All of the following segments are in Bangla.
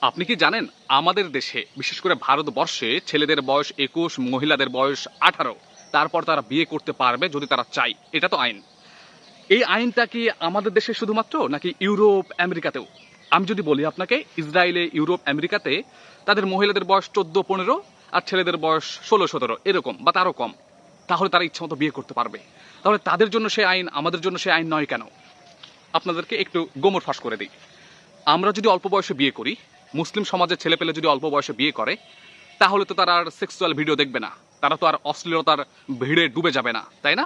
আপনি কি জানেন, আমাদের দেশে, বিশেষ করে ভারতবর্ষে, ছেলেদের বয়স একুশ, মহিলাদের বয়স আঠারো। তারপর তারা বিয়ে করতে পারবে যদি তারা চায়। এটা তো আইন। এই আইনটা কি আমাদের দেশে শুধুমাত্র, নাকি ইউরোপ, আমেরিকাতেও? আমি যদি বলি আপনাকে, ইসরায়েলে, ইউরোপ, আমেরিকাতে তাদের মহিলাদের বয়স চোদ্দ, পনেরো আর ছেলেদের বয়স ষোলো, সতেরো, এরকম বা তারও কম। তাহলে তারা ইচ্ছা মতো বিয়ে করতে পারবে। তাহলে তাদের জন্য সে আইন, আমাদের জন্য সে আইন নয় কেন? আপনাদেরকে একটু গোমর ফাঁস করে দিই। আমরা যদি অল্প বয়সে বিয়ে করি মুসলিম সমাজের ছেলে পেলে যদি অল্প বয়সে বিয়ে করে, তাহলে তো তারা আর সেক্সুয়াল ভিডিও দেখবে না। তারা তো আর অশ্লীলতার ভিড়ে ডুবে যাবে না, তাই না?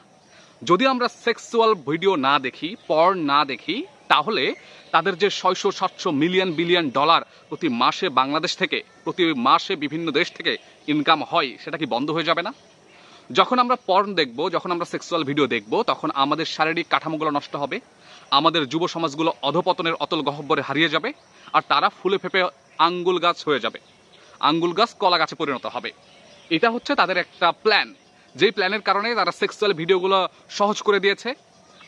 যদি আমরা সেক্সুয়াল ভিডিও না দেখি পর না দেখি, তাহলে তাদের যে ছয়শো, সাতশো মিলিয়ন বিলিয়ন ডলার প্রতি মাসে বাংলাদেশ থেকে, প্রতি মাসে বিভিন্ন দেশ থেকে ইনকাম হয়, সেটা কি বন্ধ হয়ে যাবে না? যখন আমরা পর্ন দেখব, যখন আমরা সেক্সুয়াল ভিডিও দেখব, তখন আমাদের শারীরিক কাঠামোগুলো নষ্ট হবে, আমাদের যুব সমাজগুলো অধপতনের অতল গহব্বরে হারিয়ে যাবে, আর তারা ফুলে ফেপে আঙ্গুল গাছ হয়ে যাবে। আঙ্গুল গাছ কলা গাছে পরিণত হবে। এটা হচ্ছে তাদের একটা প্ল্যান যেই প্ল্যানের কারণে তারা সেক্সুয়াল ভিডিওগুলো সহজ করে দিয়েছে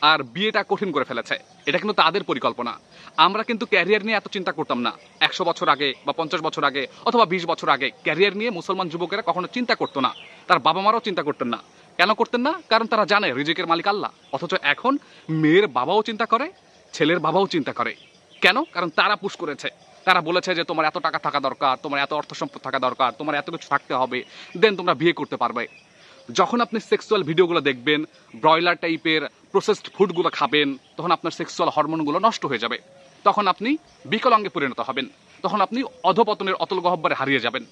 আর বিয়েটা কঠিন করে ফেলেছে। এটা কিন্তু তাদের পরিকল্পনা। আমরা কিন্তু ক্যারিয়ার নিয়ে এত চিন্তা করতাম না। একশো বছর আগে বা পঞ্চাশ বছর আগে অথবা বিশ বছর আগে ক্যারিয়ার নিয়ে মুসলমান যুবকেরা কখনো চিন্তা করতো না। তার বাবা মারাও চিন্তা করতেন না। কেন করতেন না? কারণ তারা জানে, রিজিকের মালিক আল্লাহ। অথচ এখন মেয়ের বাবাও চিন্তা করে, ছেলের বাবাও চিন্তা করে। কেন? কারণ তারা পুশ করেছে। তারা বলেছে যে তোমার এত টাকা থাকা দরকার, তোমার এত অর্থ সম্পদ থাকা দরকার, তোমার এত কিছু থাকতে হবে দেন তোমরা বিয়ে করতে পারবে। যখন আপনি সেক্সুয়াল ভিডিওগুলো দেখবেন ব্রয়লার টাইপের প্রসেসড ফুডগুলো খাবেন, তখন আপনার সেক্সুয়াল হরমোনগুলো নষ্ট হয়ে যাবে। তখন আপনি বিকলাঙ্গে পরিণত হবেন। তখন আপনি অধপতনের অতল গহব্বরে হারিয়ে যাবেন।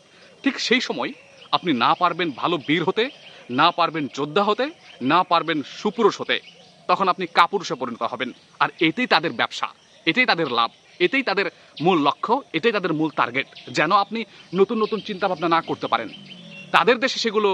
ঠিক সেই সময় আপনি না পারবেন ভালো বীর হতে, না পারবেন যোদ্ধা হতে, না পারবেন সুপুরুষ হতে। তখন আপনি কাপুরুষে পরিণত হবেন। আর এটাই তাদের ব্যবসা এটাই তাদের লাভ। এটাই তাদের মূল লক্ষ্য, এটাই তাদের মূল টার্গেট যেন আপনি নতুন নতুন চিন্তা ভাবনা না করতে পারেন। তাদের দেশে সেগুলো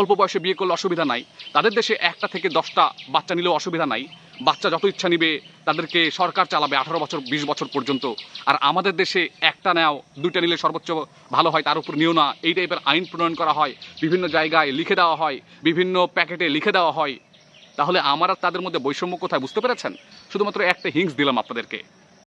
অল্প বয়সে বিয়ে করলে অসুবিধা নাই। তাদের দেশে একটা থেকে দশটা বাচ্চা নিলেও অসুবিধা নাই। বাচ্চা যত ইচ্ছা নিবে, তাদেরকে সরকার চালাবে আঠারো বছর, বিশ বছর পর্যন্ত। আর আমাদের দেশে একটা নেও, দুইটা নিলে সর্বোচ্চ ভালো হয়, তার উপর নিও না। এই টাইপের আইন প্রণয়ন করা হয়, বিভিন্ন জায়গায় লিখে দেওয়া হয়, বিভিন্ন প্যাকেটে লিখে দেওয়া হয়। তাহলে আমার তাদের মধ্যে বৈষম্য কোথায়, বুঝতে পেরেছেন? শুধুমাত্র একটা হিংস দিলাম আপনাদেরকে।